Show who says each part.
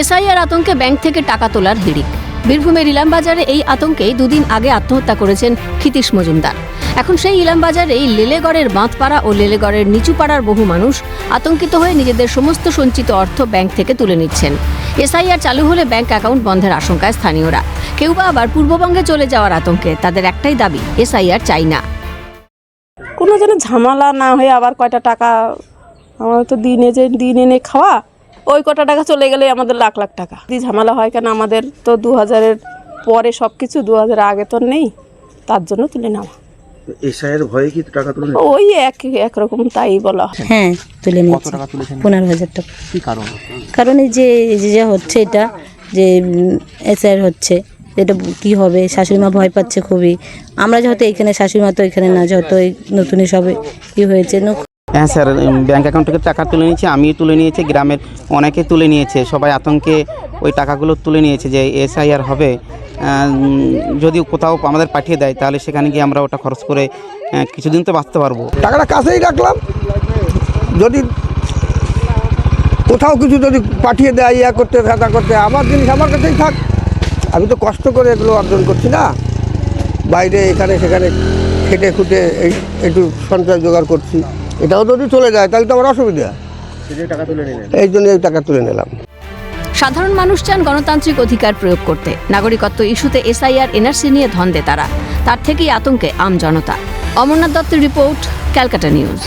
Speaker 1: SIR আতঙ্কে bank থেকে টাকা তোলার হিড়িক। বীরভূমের ইলামবাজারে এই আতঙ্কেই দুদিন আগে আত্মহত্যা করেছেন ক্ষিতীশ মজুমদার। এখন সেই ইলামবাজারেই লেলেগড়ের বাঁধপাড়া ও লেলেগড়ের নিচুপাড়ার বহু মানুষ আতঙ্কিত হয়ে নিজেদের সমস্ত সঞ্চিত অর্থ ব্যাংক থেকে তুলে নিচ্ছেন। এসআইআর চালু হলে ব্যাংক অ্যাকাউন্ট বন্ধের আশঙ্কায় স্থানীয়রা। কেউ বা আবার পূর্ববঙ্গে চলে যাওয়ার আতঙ্কে তাদের একটাই দাবি, এসআইআর চাই না।
Speaker 2: কোনো যেন ঝামেলা না হয়ে আবার কয়টা টাকা, আমার তো দিনে দিন এনে খাওয়া ওই কটা টাকা চলে গেলে আমাদের লাখ লাখ টাকা। যদি ঝামেলা হয় কেন আমাদের তো দু হাজারের পরে সব কিছু দু হাজার আগে তো নেই তার জন্য তুলে নেওয়া।
Speaker 3: এসআইয়ের ভয়ে কি টাকা তুলে
Speaker 2: ওই এক একরকম তাই বলা হয়।
Speaker 4: হ্যাঁ তুলে
Speaker 3: কত
Speaker 4: নিয়েছি।
Speaker 3: টাকা তুলেছেন?
Speaker 4: পনেরো হাজার টাকা।
Speaker 3: কি কারণ?
Speaker 4: কারণ এই যে যে যা হচ্ছে এটা যে এসআর হচ্ছে এটা কি হবে? শাশুড়ি মা ভয় পাচ্ছে খুবই। আমরা যেহেতু এখানে শাশুড়ি মা তো এখানে না যেহেতু এই নতুনই সবে কি হয়েছে ন-
Speaker 5: হ্যাঁ স্যার ব্যাঙ্ক অ্যাকাউন্ট থেকে টাকা তুলে নিয়েছে, আমিও তুলে নিয়েছি, গ্রামের অনেকে তুলে নিয়েছে, সবাই আতঙ্কে ওই টাকাগুলো তুলে নিয়েছে যে এসআইআর হবে। যদি কোথাও আমাদের পাঠিয়ে দেয়, তাহলে সেখানে গিয়ে আমরা ওটা খরচ করে কিছুদিন তো বাঁচতে পারব।
Speaker 6: টাকাটা কাছেই রাখলাম। যদি কোথাও কিছু যদি পাঠিয়ে দেয়, ইয়া করতে থাকা করতে, আমার জিনিস আমার কাছেই থাক। আমি তো কষ্ট করে এগুলো অর্জন করছি না। বাইরে এখানে সেখানে খেটে খুটে এই একটু সঞ্চয় জোগাড় করছি। এটাও যদি চলে যায় তাহলে তো আমার অসুবিধা। এই জন্য এই টাকা তুলে নিলাম।
Speaker 1: সাধারণ মানুষ চান গণতান্ত্রিক অধিকার প্রয়োগ করতে। নাগরিকত্ব ইস্যুতে এসআইআর এনআরসি নিয়ে ধন্দে তারা। তার থেকেই আতঙ্কে আম জনতা। অমরনাথ দত্তের রিপোর্ট ক্যালকাটা নিউজ।